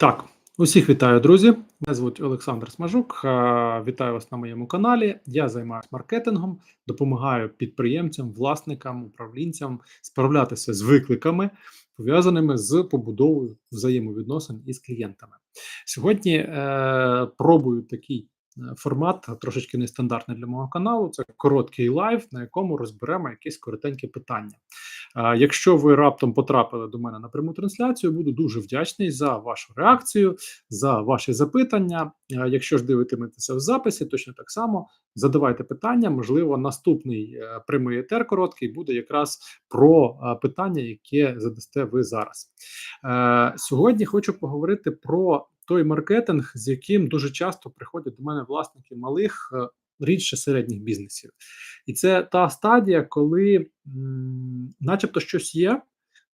Так, усіх вітаю, друзі. Мене звуть Олександр Смажук. Вітаю вас на моєму каналі. Я займаюся маркетингом, допомагаю підприємцям, власникам, управлінцям справлятися з викликами, пов'язаними з побудовою взаємовідносин із клієнтами. Сьогодні е, пробую такий формат, трошечки нестандартний для мого каналу. Це короткий лайв, на якому розберемо якесь коротеньке питання. Якщо ви раптом потрапили до мене на пряму трансляцію, буду дуже вдячний за вашу реакцію, за ваші запитання. Якщо ж дивитиметеся в записі, точно так само задавайте питання. Можливо, наступний е, прямий етер короткий буде якраз про е, питання, яке задасте ви зараз. Е, Сьогодні хочу поговорити про той маркетинг, з яким дуже часто приходять до мене власники малих. е, Рідше середніх бізнесів, і це та стадія, коли, м, начебто, щось є,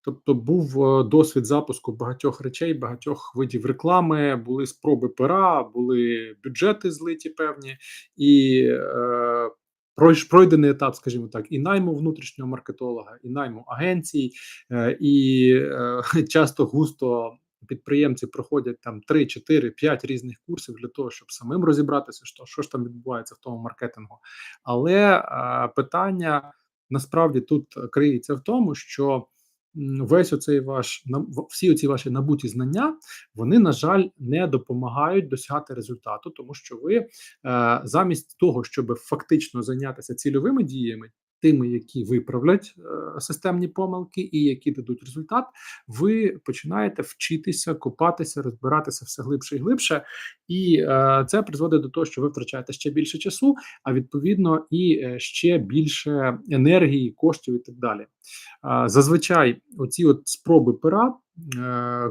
тобто був е, досвід запуску багатьох речей, багатьох видів реклами, були спроби пера, були бюджети злиті певні, і е, пройдений етап, скажімо так, і найму внутрішнього маркетолога, і найму агенцій, е, і е, часто густо підприємці проходять там 3, 4, 5 різних курсів для того, щоб самим розібратися, що, що ж там відбувається в тому маркетингу. Але е, питання насправді тут криється в тому, що весь оцей ваш всі оці ваші набуті знання, вони, на жаль, не допомагають досягати результату, тому що ви е, замість того, щоб фактично зайнятися цільовими діями, тими, які виправлять е, системні помилки і які дадуть результат, ви починаєте вчитися, копатися, розбиратися все глибше і глибше, і е, це призводить до того, що ви втрачаєте ще більше часу, а відповідно і е, ще більше енергії, коштів і так далі. Зазвичай оці от спроби пера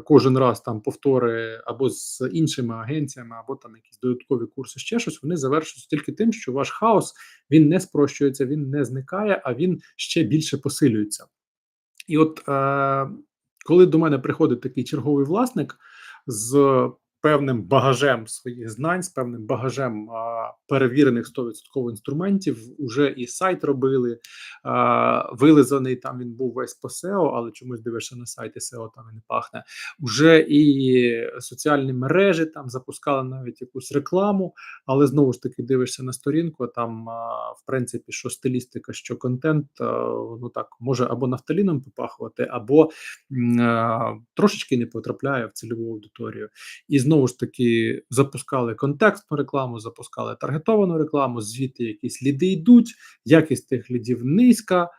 кожен раз там повтори або з іншими агенціями, або там якісь додаткові курси, ще щось, вони завершуються тільки тим, що ваш хаос він не спрощується, він не зникає, а він ще більше посилюється. І от е, коли до мене приходить такий черговий власник з певним багажем своїх знань, з певним багажем а, перевірених 100% інструментів, уже і сайт робили, а, вилизаний там він був весь по SEO, але чомусь дивишся на сайті SEO, там і не пахне. Уже і соціальні мережі там запускали навіть якусь рекламу, але знову ж таки дивишся на сторінку, там а, в принципі, що стилістика, що контент, а, ну так може або нафталіном попахувати, або а, трошечки не потрапляє в цільову аудиторію. І знову ж таки запускали контекстну рекламу, запускали таргетовану рекламу, звідти якісь ліди йдуть, якість тих лідів низька.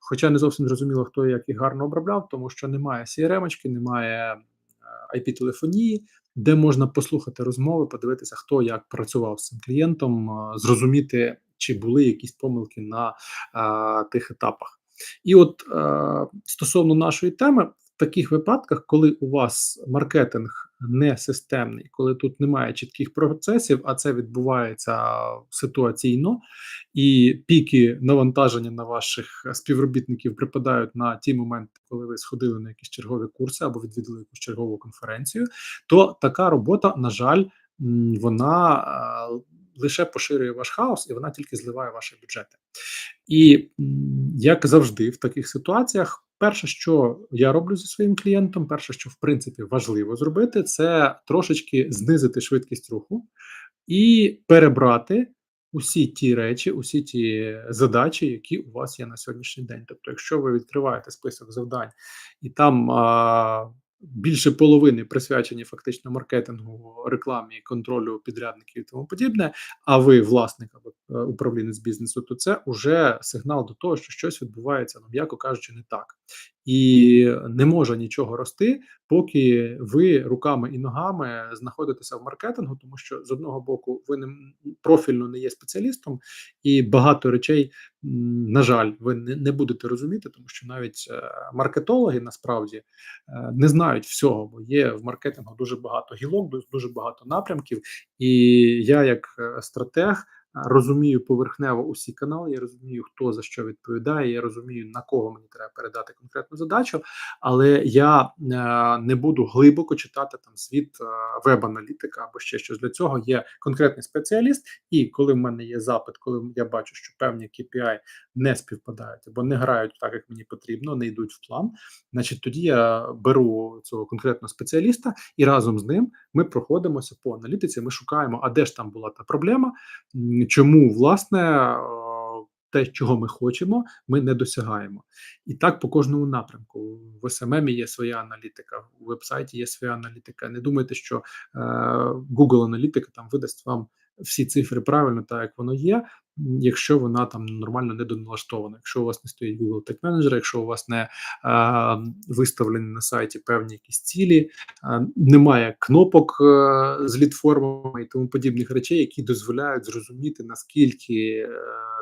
Хоча не зовсім зрозуміло, хто як їх гарно обробляв, тому що немає CRM-очки, немає е, IP-телефонії, де можна послухати розмови, подивитися, хто як працював з цим клієнтом, е, зрозуміти, чи були якісь помилки на е, тих етапах. І от е, стосовно нашої теми, таких випадках, коли у вас маркетинг не системний, коли тут немає чітких процесів, а це відбувається ситуаційно, і піки навантаження на ваших співробітників припадають на ті моменти, коли ви сходили на якісь чергові курси або відвідали якусь чергову конференцію, то така робота, на жаль, вона е, лише поширює ваш хаос і вона тільки зливає ваші бюджети. І як завжди, в таких ситуаціях, перше, що я роблю зі своїм клієнтом, перше, що в принципі важливо зробити, це трошечки знизити швидкість руху і перебрати усі ті речі, усі ті задачі, які у вас є на сьогоднішній день. Тобто, якщо ви відкриваєте список завдань і там а, більше половини присвячені фактично маркетингу, рекламі, контролю підрядників і тому подібне, а ви власник або е, управлінець бізнесу, то це вже сигнал до того, що щось відбувається, ну м'яко кажучи, не так. І не може нічого рости, поки ви руками і ногами знаходитеся в маркетингу, тому що з одного боку ви не профільно не є спеціалістом, і багато речей, на жаль, ви не, будете розуміти, тому що навіть е, маркетологи насправді е, не знають всього, бо є в маркетингу дуже багато гілок, дуже багато напрямків. І я, як е, стратег, розумію поверхнево усі канали, я розумію, хто за що відповідає, я розумію, на кого мені треба передати конкретну задачу, але я е, не буду глибоко читати там звіт е, веб-аналітика або ще щось. Для цього є конкретний спеціаліст, і коли в мене є запит, коли я бачу, що певні KPI не співпадають або не грають так, як мені потрібно, не йдуть в план, значить тоді я беру цього конкретного спеціаліста і разом з ним ми проходимося по аналітиці. Ми шукаємо, а де ж там була та проблема, чому власне. е, Те, чого ми хочемо, ми не досягаємо, і так по кожному напрямку. В СММ є своя аналітика, у вебсайті є своя аналітика. Не думайте, що е, Google аналітика там видасть вам всі цифри правильно, так як воно є, якщо вона там нормально не доналаштована. Якщо у вас не стоїть Google Tag Manager, якщо у вас не е, виставлені на сайті певні якісь цілі, е, немає кнопок е, з лідформами і тому подібних речей, які дозволяють зрозуміти наскільки е,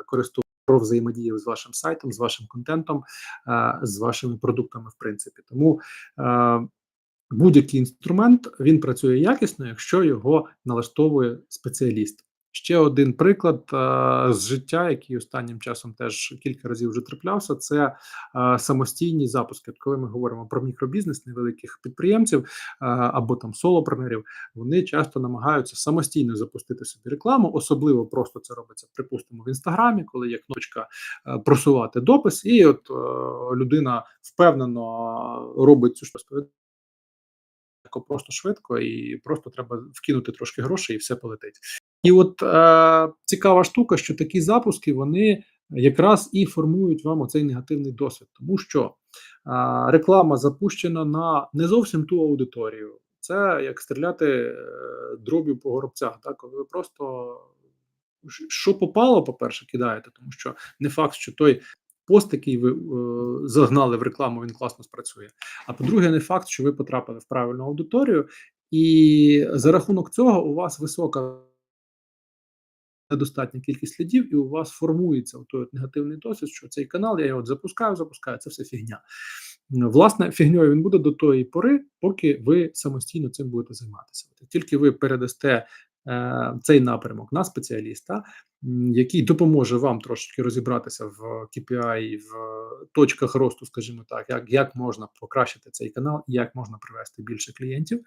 користувач взаємодіяв з вашим сайтом, з вашим контентом, е, з вашими продуктами, в принципі. Тому е, будь-який інструмент він працює якісно, якщо його налаштовує спеціаліст. Ще один приклад е, з життя, який останнім часом теж кілька разів вже траплявся, це е, самостійні запуски. Коли ми говоримо про мікробізнес невеликих підприємців е, або там солопrenерів, вони часто намагаються самостійно запустити собі рекламу, особливо просто це робиться, припустимо, в інстаграмі, коли є кнопочка просувати допис, і от людина впевнено робить цю розповідь просто швидко, і просто треба вкинути трошки грошей, і все полетить. І от е, цікава штука, що такі запуски вони якраз і формують вам оцей негативний досвід, тому що е, реклама запущена на не зовсім ту аудиторію. Це як стріляти е, дроб'ю по горобцях, так коли ви просто що попало, по-перше, кидаєте, тому що не факт, що той пост, який ви е, загнали в рекламу, він класно спрацює. А по-друге, не факт, що ви потрапили в правильну аудиторію, і за рахунок цього у вас висока недостатня кількість слідів, і у вас формується той от негативний досвід, що цей канал я його запускаю, запускаю, це все фігня. Власне, фігньою він буде до тої пори, поки ви самостійно цим будете займатися. Тільки ви передасте цей напрямок на спеціаліста, який допоможе вам трошечки розібратися в KPI, в точках росту, скажімо так, як, як можна покращити цей канал, як можна привести більше клієнтів.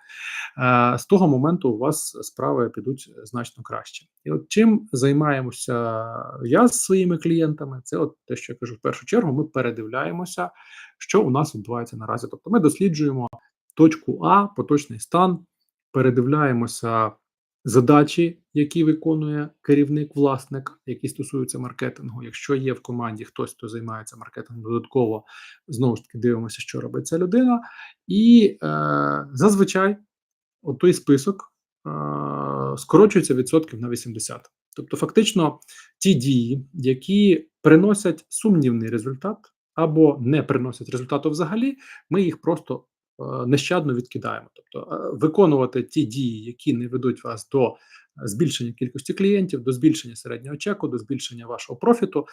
Е, з того моменту у вас справи підуть значно краще. І от чим займаємося я з своїми клієнтами, це от те, що я кажу в першу чергу, ми передивляємося, що у нас відбувається наразі. Тобто ми досліджуємо точку А, поточний стан, передивляємося задачі, які виконує керівник, власник, які стосуються маркетингу. Якщо є в команді хтось, хто займається маркетингом, додатково знову ж таки дивимося, що робить ця людина, і е, зазвичай от той список е, скорочується відсотків на 80. Тобто, фактично, ті дії, які приносять сумнівний результат або не приносять результату взагалі, ми їх просто нещадно відкидаємо. Тобто, е, виконувати ті дії, які не ведуть вас до е, збільшення кількості клієнтів, до збільшення середнього чеку, до збільшення вашого профіту.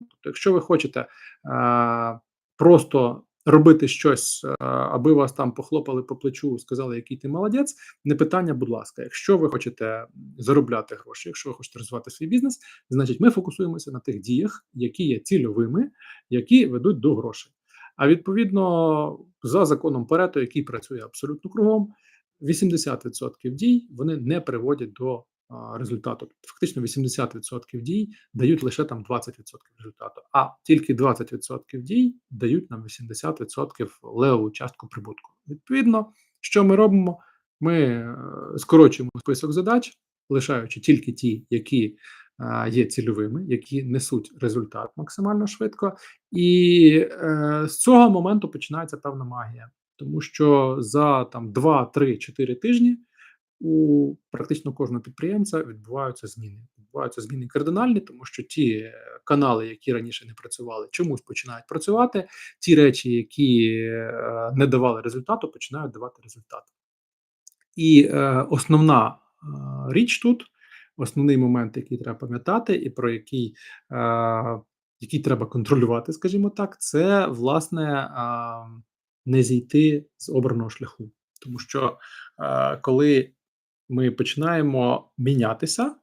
Тобто, якщо ви хочете е, просто робити щось, е, аби вас там похлопали по плечу, сказали, який ти молодець, не питання, будь ласка. Якщо ви хочете заробляти гроші, якщо ви хочете розвивати свій бізнес, значить ми фокусуємося на тих діях, які є цільовими, які ведуть до грошей. А відповідно, за законом Парето, який працює абсолютно кругом, 80% дій вони не приводять до результату. Фактично 80% дій дають лише там 20% результату, а тільки 20% дій дають нам 80% левову частку прибутку. Відповідно, що ми робимо? Ми е, скорочуємо список задач, лишаючи тільки ті, які є цільовими, які несуть результат максимально швидко, і е, з цього моменту починається певна магія, тому що за там 2, 3, 4 тижні у практично кожного підприємця відбуваються зміни. Відбуваються зміни кардинальні, тому що ті е, канали, які раніше не працювали, чомусь починають працювати. Ті речі, які е, не давали результату, починають давати результат. І е, основна е, річ тут, основний момент, який треба пам'ятати, і про який, е, який треба контролювати, скажімо так, це власне е, не зійти з обраного шляху. Тому що е, коли ми починаємо мінятися,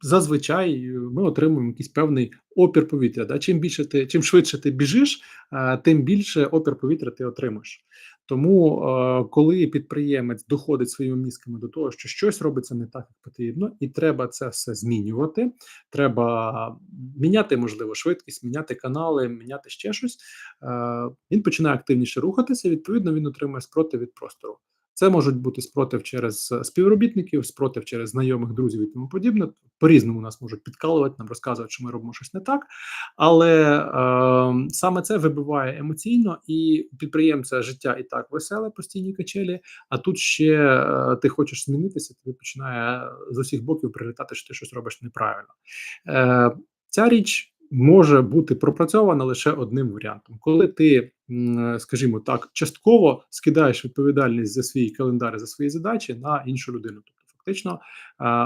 зазвичай ми отримуємо якийсь певний опір повітря. Да? Чим більше ти, чим швидше ти біжиш, а, тим більше опір повітря ти отримаєш. Тому, коли підприємець доходить своїми мізками до того, що щось робиться не так, як потрібно, і треба це все змінювати. Треба міняти, можливо, швидкість, міняти канали, міняти ще щось. Е, він починає активніше рухатися. Відповідно, він отримує спротив від простору. Це можуть бути спротив через е, співробітників, спротив через знайомих друзів і тому подібне. По різному нас можуть підкалувати, нам розказувати, що ми робимо щось не так. Але е, саме це вибиває емоційно, і підприємця життя і так веселе, постійні качелі. А тут ще е, ти хочеш змінитися, тобі починає з усіх боків прилітати, що ти щось робиш неправильно. Е, Ця річ може бути пропрацьована лише одним варіантом, коли ти, скажімо так, частково скидаєш відповідальність за свій календар за свої задачі на іншу людину. Тобто, фактично,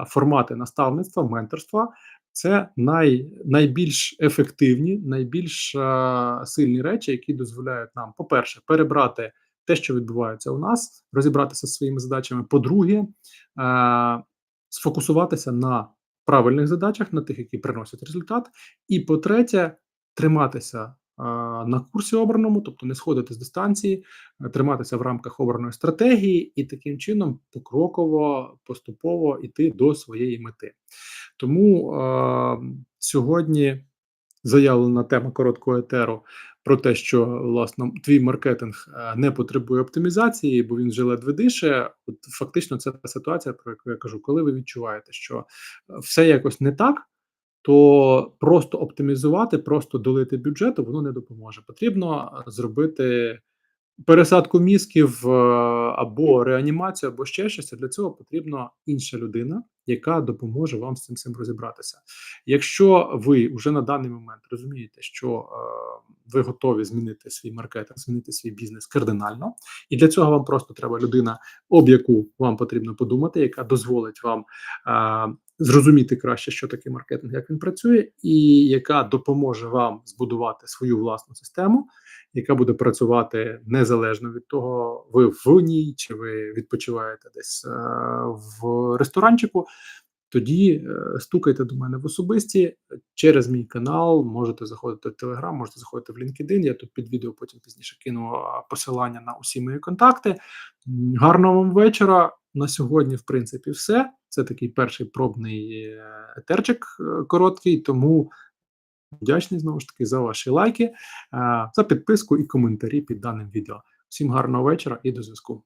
формати наставництва, менторства. Це най, найбільш ефективні, найбільш сильні речі, які дозволяють нам, по-перше, перебрати те, що відбувається у нас, розібратися зі своїми задачами. По-друге, сфокусуватися на правильних задачах, на тих, які приносять результат. І по-третє, триматися на курсі обраному, тобто не сходити з дистанції, триматися в рамках обраної стратегії і таким чином покроково, поступово йти до своєї мети. Тому сьогодні заявлена тема короткого етеру про те, що власне твій маркетинг е, не потребує оптимізації, бо він вже ледве дише. От фактично, це та ситуація, про яку я кажу, коли ви відчуваєте, що е, все якось не так. То просто оптимізувати, просто долити бюджету, воно не допоможе. Потрібно е, зробити пересадку мізків або реанімацію, або ще щось. Для цього потрібна інша людина, яка допоможе вам з цим цим розібратися. Якщо ви вже на даний момент розумієте, що е, ви готові змінити свій маркетинг, змінити свій бізнес кардинально, і для цього вам просто треба людина, об яку вам потрібно подумати, яка дозволить вам. Е, Зрозуміти краще, що таке маркетинг, як він працює, і яка допоможе вам збудувати свою власну систему, яка буде працювати незалежно від того, ви в ній чи ви відпочиваєте десь е, в ресторанчику. Тоді е, стукайте до мене в особисті через мій канал. Можете заходити в Telegram, можете заходити в LinkedIn. Я тут під відео потім пізніше кину посилання на усі мої контакти. Гарного вам вечора. На сьогодні, в принципі, все. Це такий перший пробний е, етерчик короткий, тому Вдячний знову ж таки за ваші лайки, за підписку і коментарі під даним відео. Всім гарного вечора і до зв'язку.